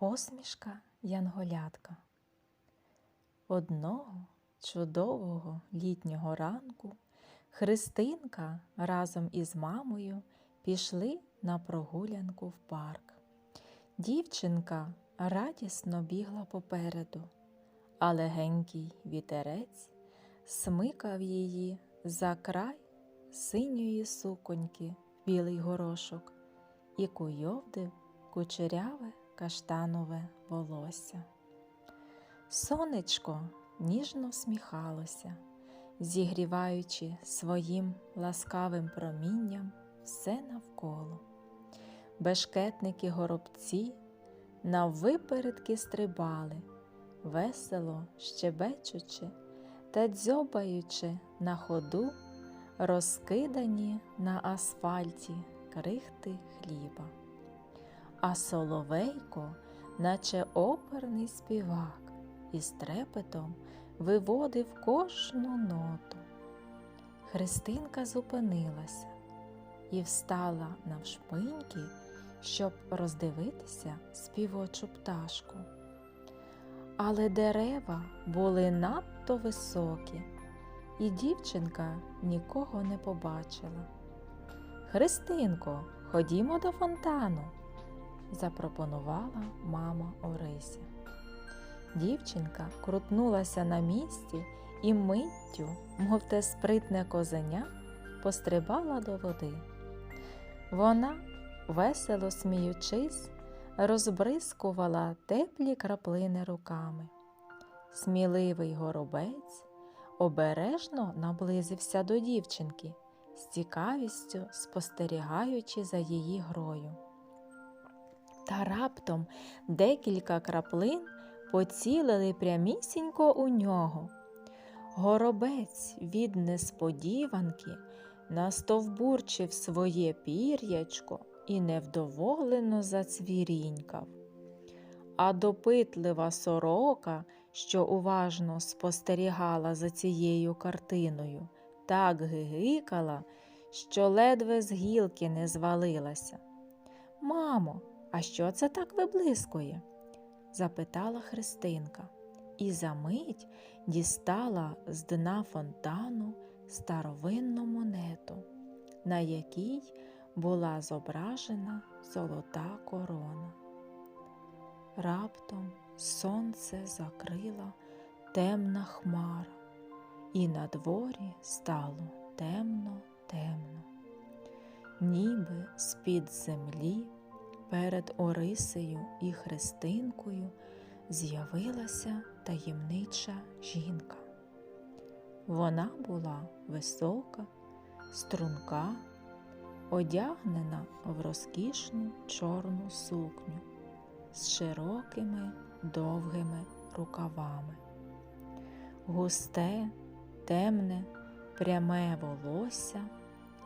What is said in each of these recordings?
Посмішка янголятка. Одного чудового літнього ранку Христинка разом із мамою пішли на прогулянку в парк. Дівчинка радісно бігла попереду, а легенький вітерець смикав її за край синьої суконьки білий горошок і куйовдив кучеряве каштанове волосся. Сонечко ніжно всміхалося, зігріваючи своїм ласкавим промінням все навколо. Бешкетники горобці наввипередки стрибали, весело щебечучи та дзьобаючи на ходу розкидані на асфальті крихти хліба. А соловейко, наче оперний співак, із трепетом виводив кожну ноту. Христинка зупинилася і встала навшпиньки, щоб роздивитися співочу пташку. Але дерева були надто високі, і дівчинка нікого не побачила. Христинко, ходімо до фонтану, запропонувала мама Орися. Дівчинка крутнулася на місці і миттю, мов те спритне козеня, пострибала до води. Вона, весело сміючись, розбризкувала теплі краплини руками. Сміливий горобець обережно наблизився до дівчинки, з цікавістю спостерігаючи за її грою. Та раптом декілька краплин поцілили прямісінько у нього. Горобець від несподіванки настовбурчив своє пір'ячко і невдоволено зацвірінькав. А допитлива сорока, що уважно спостерігала за цією картиною, так гигикала, що ледве з гілки не звалилася. Мамо, а що це так виблискує? запитала Христинка, і за мить дістала з дна фонтану старовинну монету, на якій була зображена золота корона. Раптом сонце закрила темна хмара, і на дворі стало темно-темно, ніби з-під землі перед Орисею і Христинкою з'явилася таємнича жінка. Вона була висока, струнка, одягнена в розкішну чорну сукню з широкими довгими рукавами. Густе, темне, пряме волосся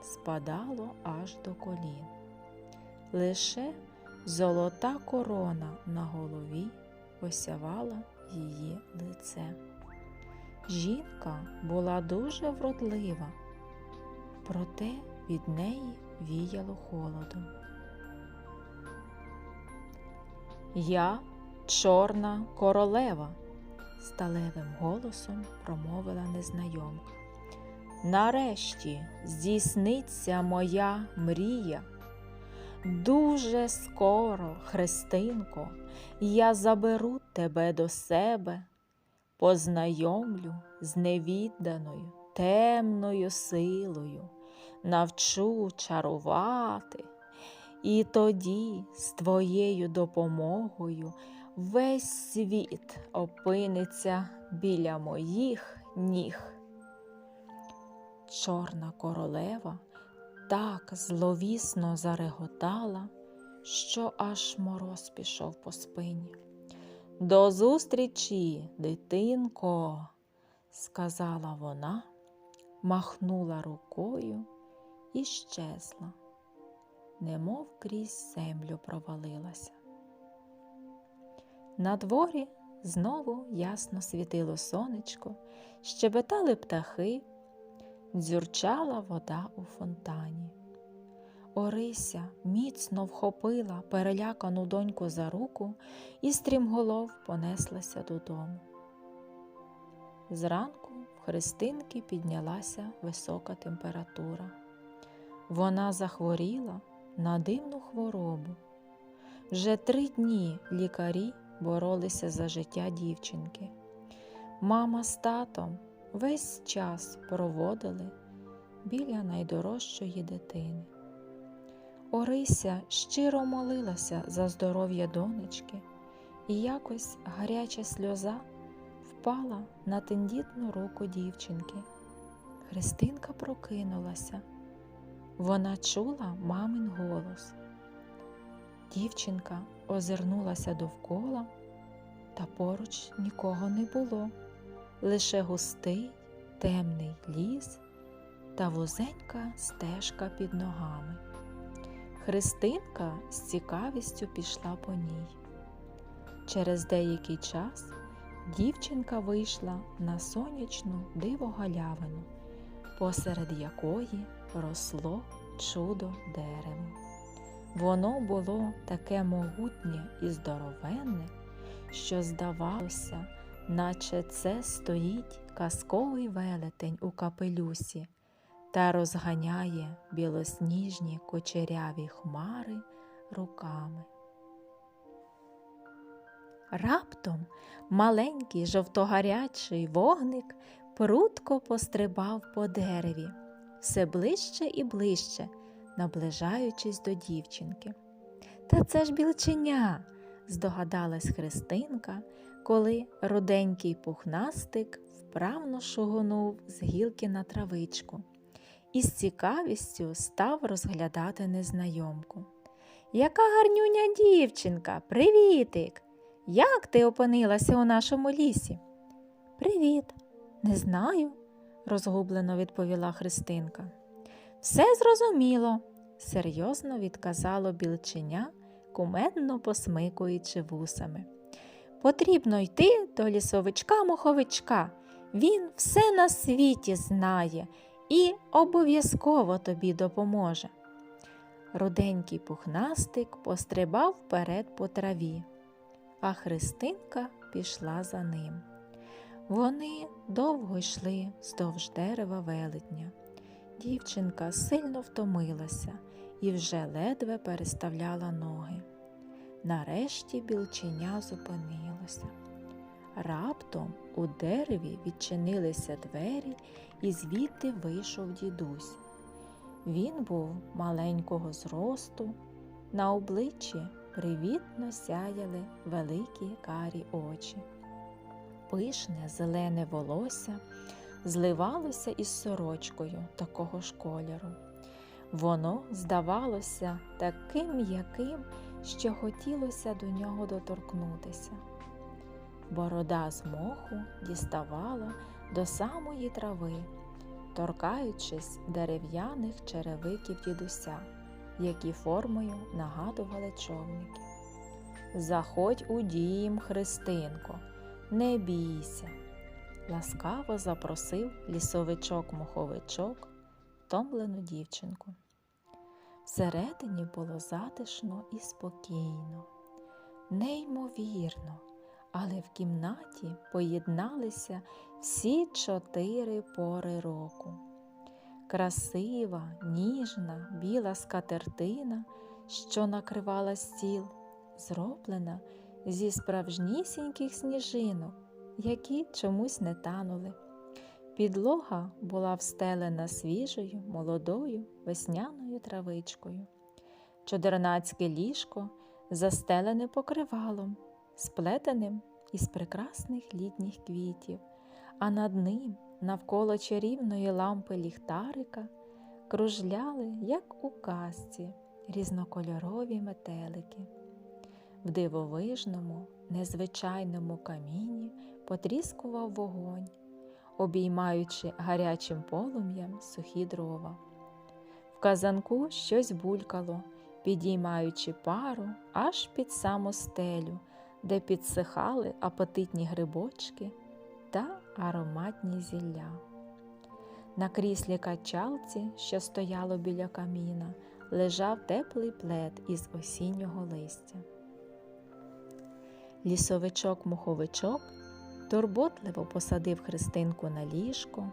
спадало аж до колін. Лише золота корона на голові осявала її лице. Жінка була дуже вродлива, проте від неї віяло холодом. Я чорна королева, сталевим голосом промовила незнайомка. Нарешті здійсниться моя мрія. Дуже скоро, Христинко, я заберу тебе до себе, познайомлю з невідданою, темною силою, навчу чарувати, і тоді з твоєю допомогою весь світ опиниться біля моїх ніг. Чорна королева так зловісно зареготала, що аж мороз пішов по спині. До зустрічі, дитинко, сказала вона, махнула рукою і щезла, немов крізь землю провалилася. На дворі знову ясно світило сонечко, щебетали птахи, дзюрчала вода у фонтані. Орися міцно вхопила перелякану доньку за руку і стрімголов понеслася додому. Зранку в Христинки піднялася висока температура. Вона захворіла на дивну хворобу. Вже три дні лікарі боролися за життя дівчинки. Мама з татом весь час проводили біля найдорожчої дитини. Орися щиро молилася за здоров'я донечки, і якось гаряча сльоза впала на тендітну руку дівчинки. Христинка прокинулася. Вона чула мамин голос. Дівчинка озирнулася довкола, та поруч нікого не було, лише густий темний ліс та вузенька стежка під ногами. Христинка з цікавістю пішла по ній. Через деякий час дівчинка вийшла на сонячну дивогалявину, посеред якої росло чудо дерево. Воно було таке могутнє і здоровенне, що здавалося, наче це стоїть казковий велетень у капелюсі та розганяє білосніжні кочеряві хмари руками. Раптом маленький жовтогарячий вогник прудко пострибав по дереві, все ближче і ближче, наближаючись до дівчинки. Та це ж білченя, здогадалась Христинка, коли руденький пухнастик вправно шугонув з гілки на травичку і з цікавістю став розглядати незнайомку. Яка гарнюня дівчинка, привітик! Як ти опинилася у нашому лісі? Привіт, не знаю, розгублено відповіла Христинка. Все зрозуміло, серйозно відказало білченя, кумедно посмикуючи вусами. Потрібно йти до лісовичка-моховичка. Він все на світі знає і обов'язково тобі допоможе. Руденький пухнастик пострибав вперед по траві, а Христинка пішла за ним. Вони довго йшли вздовж дерева велетня. Дівчинка сильно втомилася і вже ледве переставляла ноги. Нарешті білченя зупинилося. Раптом у дереві відчинилися двері, і звідти вийшов дідусь. Він був маленького зросту, на обличчі привітно сяяли великі карі очі. Пишне зелене волосся зливалося із сорочкою такого ж кольору. Воно здавалося таким м'яким, що хотілося до нього доторкнутися. Борода з моху діставала до самої трави, торкаючись дерев'яних черевиків дідуся, які формою нагадували човники. Заходь у дім, Христинко, не бійся, ласкаво запросив лісовичок-моховичок втомлену дівчинку. Всередині було затишно і спокійно, неймовірно, але в кімнаті поєдналися всі чотири пори року. Красива, ніжна, біла скатертина, що накривала стіл, зроблена зі справжнісіньких сніжинок, які чомусь не танули. Підлога була встелена свіжою, молодою весняною травичкою. Чодернацьке ліжко застелене покривалом, сплетеним із прекрасних літніх квітів, а над ним, навколо чарівної лампи ліхтарика, кружляли, як у казці, різнокольорові метелики. В дивовижному, незвичайному каміні потріскував вогонь обіймаючи гарячим полум'ям сухі дрова. В казанку щось булькало, підіймаючи пару аж під саму стелю, де підсихали апетитні грибочки та ароматні зілля. На кріслі качалці, що стояло біля каміна, лежав теплий плед із осіннього листя. Лісовичок-муховичок турботливо посадив Христинку на ліжко,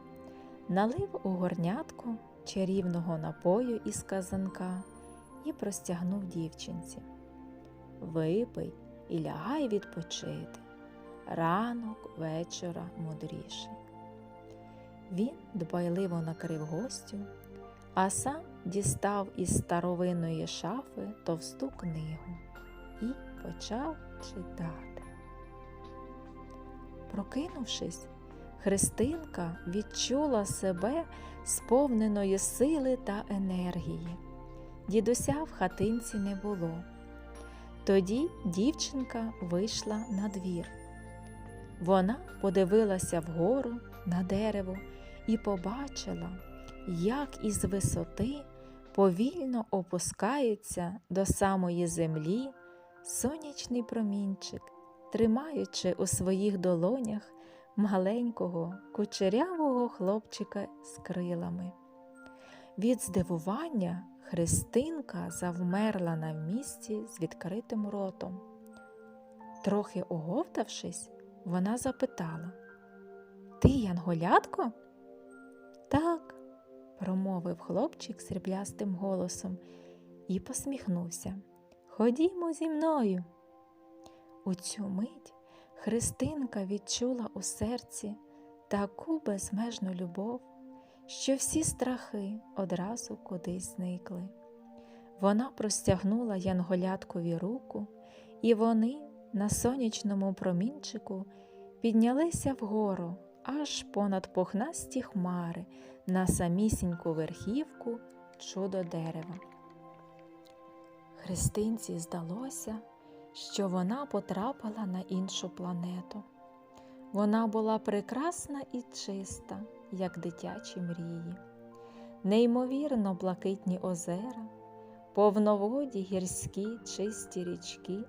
налив у горнятку чарівного напою із казанка і простягнув дівчинці. Випий і лягай відпочити. Ранок вечора мудріший. Він дбайливо накрив гостю, а сам дістав із старовинної шафи товсту книгу і почав читати. Прокинувшись, Христинка відчула себе сповненою сили та енергії. Дідуся в хатинці не було. Тоді дівчинка вийшла на двір. Вона подивилася вгору на дерево і побачила, як із висоти повільно опускається до самої землі сонячний промінчик, тримаючи у своїх долонях маленького кучерявого хлопчика з крилами. Від здивування Христинка завмерла на місці з відкритим ротом. Трохи оговтавшись, вона запитала Ти янголятко? Так, промовив хлопчик сріблястим голосом і посміхнувся. Ходімо зі мною. У цю мить Христинка відчула у серці таку безмежну любов, що всі страхи одразу кудись зникли. Вона простягнула янголяткові руку, і вони на сонячному промінчику піднялися вгору аж понад пухнасті хмари на самісіньку верхівку чудо дерева. Христинці здалося, що вона потрапила на іншу планету. Вона була прекрасна і чиста, як дитячі мрії, неймовірно блакитні озера, повноводі гірські чисті річки,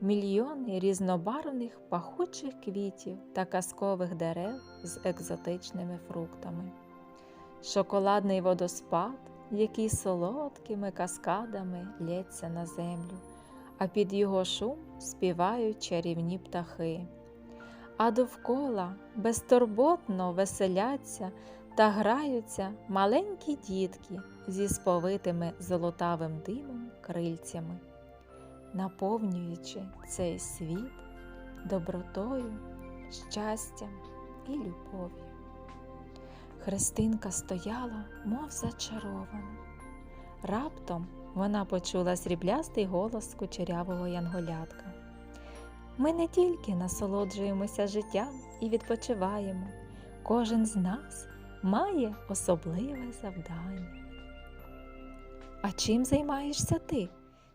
мільйони різнобарвних пахучих квітів та казкових дерев з екзотичними фруктами, шоколадний водоспад, який солодкими каскадами лється на землю, а під його шум співають чарівні птахи. А довкола безтурботно веселяться та граються маленькі дітки зі сповитими золотавим димом крильцями, наповнюючи цей світ добротою, щастям і любов'ю. Христинка стояла, мов зачарована. Раптом вона почула сріблястий голос кучерявого янголятка. Ми не тільки насолоджуємося життям і відпочиваємо, кожен з нас має особливе завдання. А чим займаєшся ти?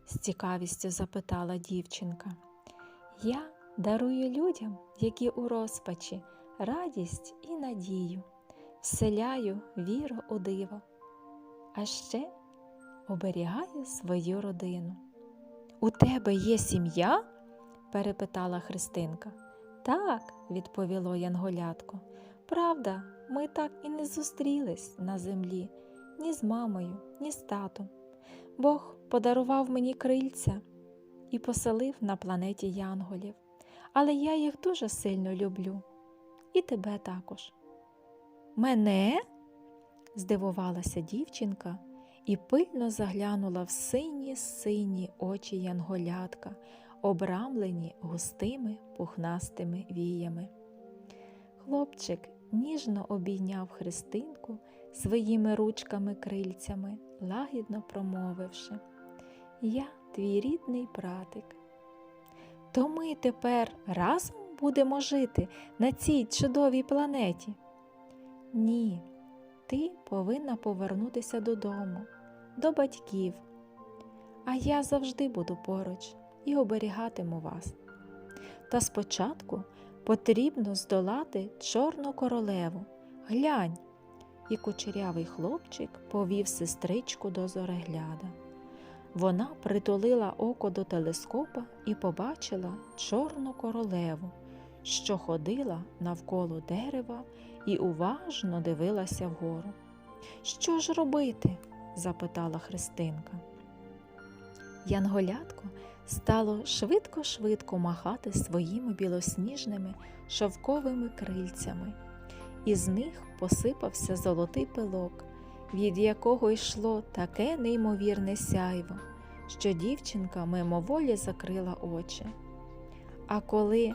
з цікавістю запитала дівчинка. Я дарую людям, які у розпачі, радість і надію, вселяю віру у диво, а ще оберігаю свою родину. У тебе є сім'я? перепитала Христинка. Так, відповіло Янголятко. Правда, ми так і не зустрілись на землі ні з мамою, ні з татом. Бог подарував мені крильця і поселив на планеті Янголів, але я їх дуже сильно люблю. І тебе також. Мене? здивувалася дівчинка і пильно заглянула в сині сині очі янголятка, обрамлені густими пухнастими віями. Хлопчик ніжно обійняв Христинку своїми ручками-крильцями, лагідно промовивши Я твій рідний братик. То ми тепер разом будемо жити на цій чудовій планеті? Ні, ти повинна повернутися додому, до батьків, а я завжди буду поруч і оберігатиму вас. Та спочатку потрібно здолати чорну королеву. Глянь, і кучерявий хлопчик повів сестричку до зорегляда. Вона притулила око до телескопа і побачила чорну королеву, що ходила навколо дерева і уважно дивилася вгору. Що ж робити? Запитала Христинка. Янголятко стало швидко-швидко махати своїми білосніжними шовковими крильцями. Із них посипався золотий пилок, від якого йшло таке неймовірне сяйво, що дівчинка мимоволі закрила очі. А коли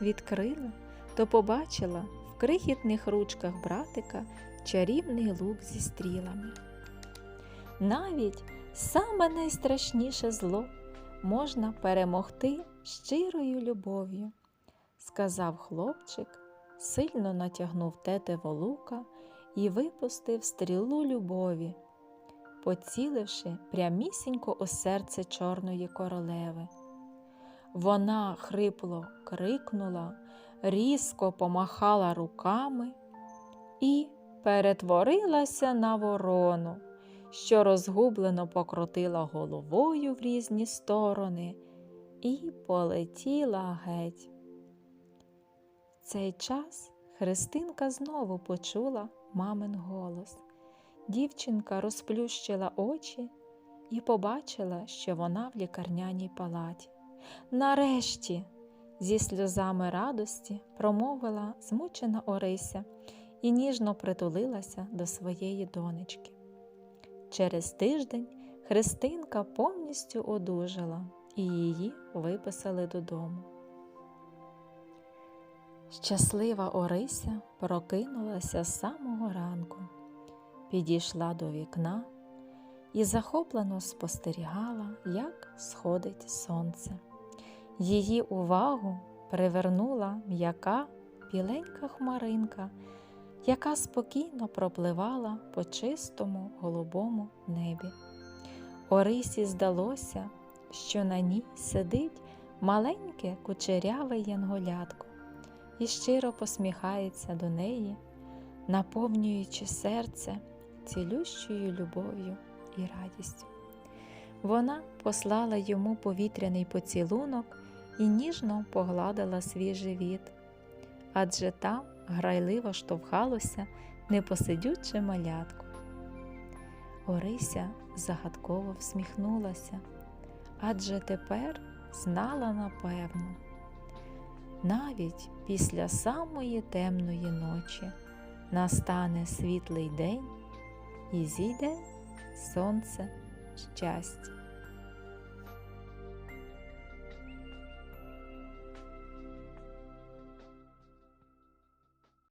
відкрила, то побачила в крихітних ручках братика чарівний лук зі стрілами. Навіть саме найстрашніше зло можна перемогти щирою любов'ю, сказав хлопчик, сильно натягнув тетиво лука і випустив стрілу любові, поціливши прямісінько у серце чорної королеви. Вона хрипло крикнула, різко помахала руками і перетворилася на ворону, що розгублено покрутила головою в різні сторони і полетіла геть. В цей час Христинка знову почула мамин голос. Дівчинка розплющила очі і побачила, що вона в лікарняній палаті. Нарешті, зі сльозами радості, промовила змучена Орися і ніжно притулилася до своєї донечки. Через тиждень Христинка повністю одужала і її виписали додому. Щаслива Орися прокинулася з самого ранку, підійшла до вікна і захоплено спостерігала, як сходить сонце. Її увагу привернула м'яка біленька хмаринка, яка спокійно пропливала по чистому голубому небі. Орисі здалося, що на ній сидить маленьке кучеряве янголятко і щиро посміхається до неї, наповнюючи серце цілющою любов'ю і радістю. Вона послала йому повітряний поцілунок і ніжно погладила свій живіт, адже там грайливо штовхалося непосидюче малятко. Орися загадково всміхнулася, адже тепер знала напевно. Навіть після самої темної ночі настане світлий день і зійде сонце щастя.